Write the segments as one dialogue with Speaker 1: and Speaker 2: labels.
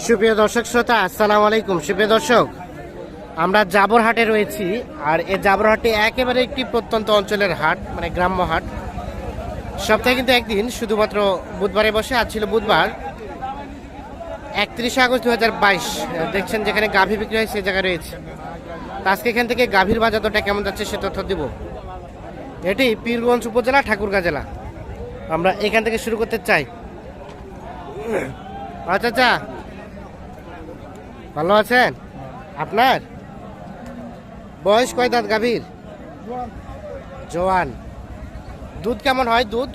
Speaker 1: সুপ্রিয় দর্শক শ্রোতা, আসসালামু আলাইকুম। সুপ্রিয় দর্শক, আমরা জাবরহাটে রয়েছি, আর এই জাবরহাটে একেবারে একটি প্রত্যন্ত অঞ্চলের হাট মানে গ্রাম্য হাট। সপ্তাহে কিন্তু একদিন, শুধুমাত্র বুধবারে বসে, আজ ছিল বুধবার, একত্রিশে আগস্ট দু হাজার বাইশ। দেখছেন যেখানে গাভী বিক্রি হয় সেই জায়গায় রয়েছে। আজকে এখান থেকে গাভীর বাজার দরটা কেমন যাচ্ছে, সে তথ্য দিব। এটি পীরগঞ্জ উপজেলা, ঠাকুরগাঁ জেলা। আমরা এখান থেকে শুরু করতে চাই। আচ্ছা আচ্ছা ভালো আছেন? আপনার? বয়স কয় দাঁত, গাভীর? জোয়ান। দুধ কেমন হয় দুধ?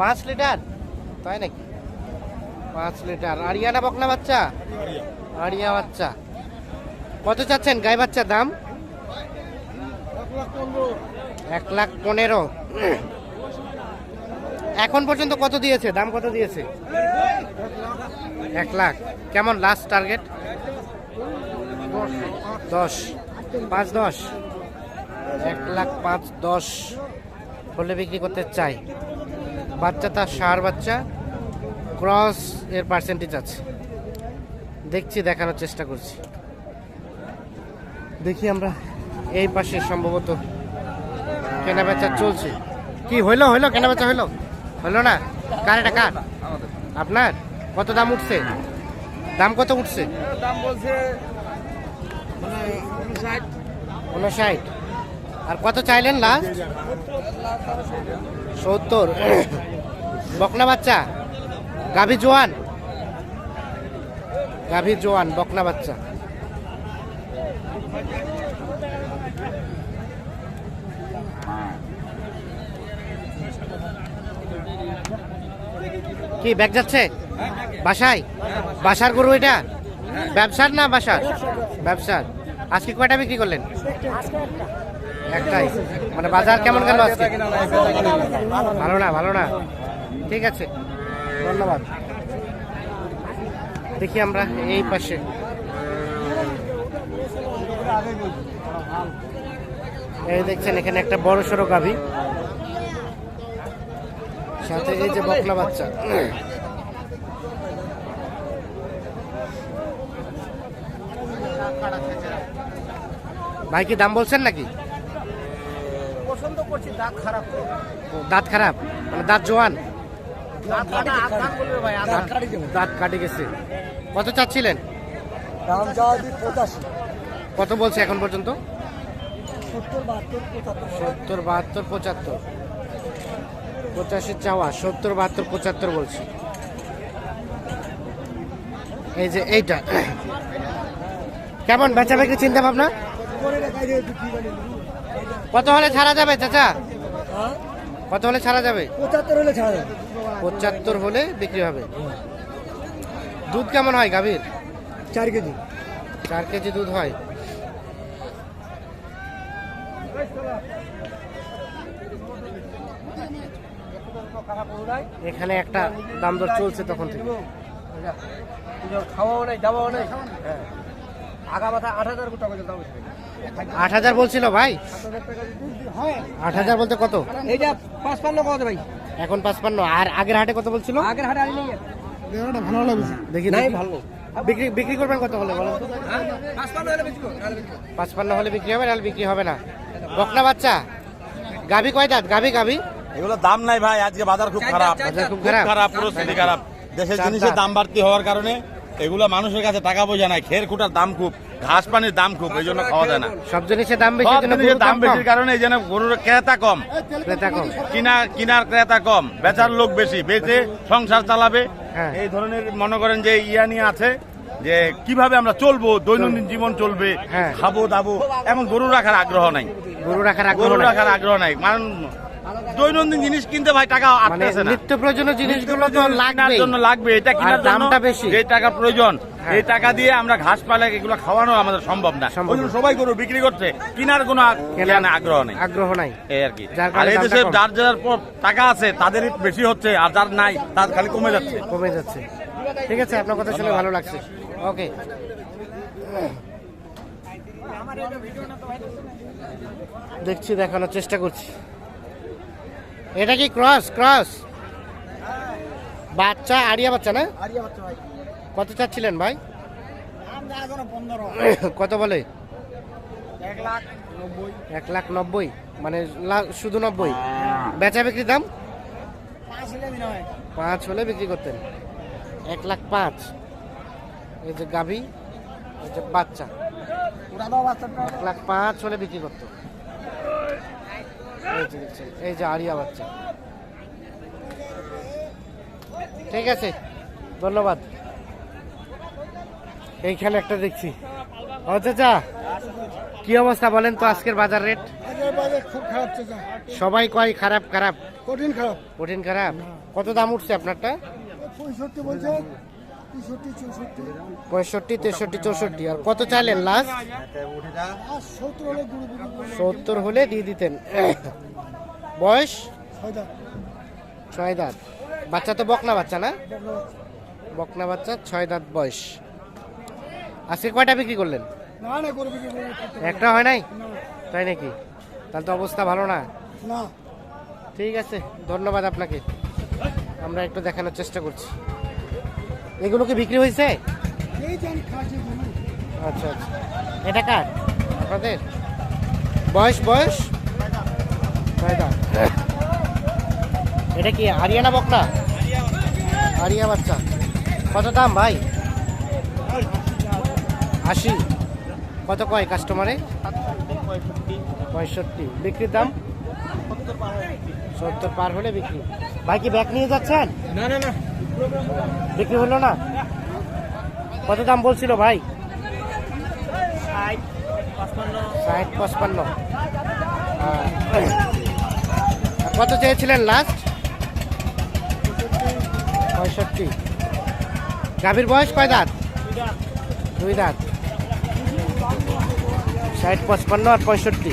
Speaker 1: পাঁচ লিটার? তাই নাকি? পাঁচ লিটার। আরিয়ানা বকনা বাচ্চা? আরিয়া বাচ্চা। কত চাচ্ছেন গাই বাচ্চার দাম? এক লাখ পনেরো। এখন পর্যন্ত কত দিয়েছে? দাম কত দিয়েছে? এক লাখ। কেমন? লাস্ট টার্গেট দশ। পাঁচ দশ? এক লাখ পাঁচ দশ হলে বিক্রি করতে চাই। বাচ্চা তার সার বাচ্চা। ক্রস এর পার্সেন্টেজ আছে। দেখছি, দেখানোর চেষ্টা করছি। দেখি আমরা এই পাশে সম্ভবত কেনা বেচা চলছে। কি হইল হইল কেনা বেচা হইল? হইল না? কার এটা কার? আপনার? কত দাম উঠছে? দাম কত উঠছে?
Speaker 2: দাম বলছে মানে
Speaker 1: উনষাট আর কত চাইলেন লাস্ট সত্তর। বকনা বাচ্চা? গাভী জোয়ান? গাভী জোয়ান বকনা বাচ্চা। কি, ব্যাগ যাচ্ছে? বাসায়? বাসার গরু এটা? ব্যবসার না বাসার? ব্যবসার। আজকে কয়টা বিক্রি করলেন? একটাই। মানে বাজার কেমন গেল আজকে? ভালো না ভালো না। ঠিক আছে। ধন্যবাদ। দেখি আমরা এই পাশে। এই দেখছেন, এখানে একটা বড় সড়ো গাভী। সাথে এই যে বকলা বাচ্চা। ভাই কি দাম বলছেন নাকি?
Speaker 2: পছন্দ করছি দাঁত খারাপ
Speaker 1: দাঁত খারাপ? মানে দাঁত জোয়ান?
Speaker 2: দাঁত কাটে আধান ভাই আধান কাটে দেবো
Speaker 1: দাঁত কাটে গেছে। কত চাচ্ছিলেন?
Speaker 2: দাম পঁচাশি।
Speaker 1: কত বলছে এখন পর্যন্ত?
Speaker 2: সত্তর বাহাত্তর পঁচাত্তর।
Speaker 1: সত্তর বাহাত্তর পঁচাত্তর। পঁচাশি চাওয়া সত্তর বাহাত্তর পঁচাত্তর বলছি। এই যে এইটা। কেমন বেচা বিক্রি চিন্তা ভাবনা কত হলে ছাড়া যাবে চাচা? কত হলে ছাড়া যাবে?
Speaker 2: পঁচাত্তর হলে ছাড়া যাবে।
Speaker 1: পঁচাত্তর হলে বিক্রি হবে। দুধ কেমন হয় গাভীর?
Speaker 2: চার কেজি।
Speaker 1: চার কেজি দুধ হয়। এখানে একটা দাম দর চলছে তখন থেকে।
Speaker 2: খাওয়াও নাই দাওয়াও নাই। আগা মাথা আট হাজার টাকা দাম
Speaker 1: আট হাজার বলছিল ভাই?
Speaker 2: হয়।
Speaker 1: আট হাজার বলতে কত?
Speaker 2: এইটা পাঁচ পান্ন কত ভাই?
Speaker 1: এখন পাঁচপান্ন। আর আগের হাটে কত বলছিল?
Speaker 2: আগের হাটে আনি ভালো লাগছে
Speaker 1: দেখি
Speaker 2: নাই। ভালো।
Speaker 1: বিক্রি বিক্রি করবেন কত হলে বলেন?
Speaker 2: পাঁচ পান্ন হলে বেচবো নাহলে না।
Speaker 1: পাঁচপান্ন হলে বিক্রি হবে নাহলে বিক্রি হবে না। বকনা বাচ্চা? গাভি কয় দাঁত? গাভি গাভি?
Speaker 3: এগুলো দাম নাই ভাই আজকে বাজার খুব খারাপ।
Speaker 1: খুব
Speaker 3: খুব
Speaker 1: খারাপ।
Speaker 3: পরিস্থিতি খারাপ। দেশের জিনিসের
Speaker 1: দাম।
Speaker 3: বাড়তি হওয়ার কারণে এগুলো মানুষের কাছে টাকা পয়সা নাই খের খুঁটার দাম খুব ঘাস পানির দাম খুব এই জন্য খাওয়া যায় না।
Speaker 1: সব জিনিসের দাম বেশি
Speaker 3: দাম বেশির কারণে এই জন্য গরুর ক্রেতা কম।
Speaker 1: ক্রেতা কম।
Speaker 3: কিনা কিনার ক্রেতা কম বেচার লোক বেশি বেচে সংসার চালাবে।
Speaker 1: হ্যাঁ।
Speaker 3: এই ধরনের মনে করেন যে ইয়া নিয়ে আছে যে কীভাবে আমরা চলবো দৈনন্দিন জীবন চলবে
Speaker 1: হ্যাঁ।
Speaker 3: খাব দাবো এখন গরু রাখার আগ্রহ নাই।
Speaker 1: গরু রাখার আগ্রহ
Speaker 3: গরু
Speaker 1: নাই।
Speaker 3: রাখার আগ্রহ নাই। কারণ দৈনন্দিন জিনিস কিনতে ভাই টাকা
Speaker 1: মানে
Speaker 3: আটকাছে না।
Speaker 1: নিত্য প্রয়োজনীয় জিনিসগুলো তো লাগবে
Speaker 3: জন্য লাগবে এটা কেনার
Speaker 1: দামটা বেশি।
Speaker 3: যে টাকা প্রয়োজন
Speaker 1: হ্যাঁ।
Speaker 3: এই টাকা দিয়ে আমরা ঘাস পালে এগুলো খাওয়ানো আমাদের সম্ভব না। সবাই গরু বিক্রি করছে কেনার কোনো আগ্রহ নেই।
Speaker 1: আগ্রহ নাই।
Speaker 3: এই আর কি। আর এই দেশে যার যার পর টাকা আছে তাদেরই বেশি হচ্ছে আর যার নাই তার খালি কমে যাচ্ছে।
Speaker 1: কমে যাচ্ছে। ঠিক আছে আপনার কথা শুনে ভালো লাগছে। ওকে। দেখছি দেখানোর চেষ্টা করছি। এটা কি ক্রস ক্রস? বাচ্চা আড়িয়া বাচ্চা না? কত চাচ্ছিলেন ভাই? কত বলে?
Speaker 2: এক লাখ নব্বই।
Speaker 1: মানে শুধু নব্বই? বেচা বিক্রির দাম?
Speaker 2: পাঁচ হলে
Speaker 1: বিক্রি করতেন। এক লাখ পাঁচ। এই যে গাভী এই যে বাচ্চা। এক লাখ পাঁচ হলে বিক্রি করতো। এই যে দেখছেন এই যে আরিয়া বাচ্চা। ঠিক আছে ধন্যবাদ। এইখানে একটা দেখছি। চাচা কি অবস্থা বলেন তো আজকের বাজার রেট
Speaker 2: খুব খারাপ
Speaker 1: সবাই কয় খারাপ খারাপ?
Speaker 2: কঠিন খারাপ।
Speaker 1: কঠিন খারাপ। কত দাম উঠছে আপনারটা?
Speaker 2: পঁয়ষট্টি বলছে
Speaker 1: পঁয়ষট্টি তেষট্টি চৌষট্টি। আর কত চাইলেন লাস্ট
Speaker 2: সত্তর হলে
Speaker 1: দিয়ে দিতেন। বয়স? ছয় দাঁত। বাচ্চা তো বকনা বাচ্চা না? বকনা বাচ্চা ছয় দাঁত বয়স। আজকে কয়টা বিক্রি করলেন। একটা হয় নাই? তাই নাকি? তাহলে তো অবস্থা ভালো না। ঠিক আছে ধন্যবাদ আপনাকে। আমরা একটু দেখানোর চেষ্টা করছি। এগুলো কি বিক্রি হয়েছে? আচ্ছা আচ্ছা। এটা কার? আপনাদের? বয়স বয়স? এটা কি হারিয়ানা বকনা? হারিয়া বাচ্চা। কত দাম ভাই? আশি। কত কয় কাস্টমারে? পঁয়ষট্টি। বিক্রির দাম? সত্তর পার হলে বিক্রি। ভাই কি ব্যাগ নিয়ে যাচ্ছেন?
Speaker 2: না না না।
Speaker 1: বিক্রি হলো না? কত দাম বলছিল ভাই? ষাট পঁচপান্ন। আহ, কত চেয়েছিলেন লাস্ট পঁয়ষট্টি। গাভীর বয়স কয় দাঁত? দুই দাঁত। ষাট পঁচপান্ন আর পঁয়ষট্টি।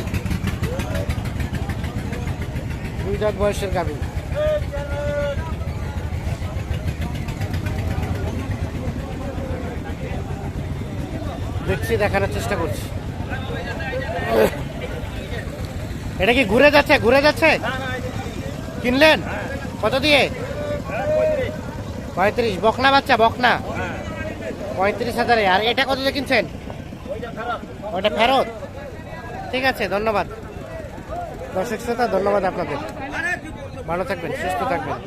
Speaker 1: দুই দাঁত বয়সের গাভী। দেখছি, দেখানোর চেষ্টা করছি। এটা কি ঘুরে যাচ্ছে? ঘুরে যাচ্ছে? কিনলেন? কত দিয়ে? পঁয়ত্রিশ। বকনা বাচ্চা, বকনা। পঁয়ত্রিশ হাজারে। আর এটা কত দিয়ে কিনছেন? ওটা ফেরত। ঠিক আছে, ধন্যবাদ। দর্শক শ্রোতা, ধন্যবাদ আপনাদের। ভালো থাকবেন, সুস্থ থাকবেন।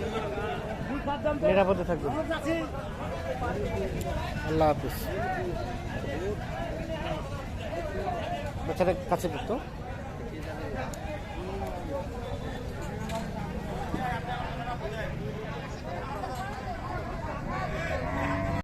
Speaker 1: নিরাপদে থাকবেন। আল্লাহ হাফিজ। বাচ্চাটা কাছে পড়তো Thank you.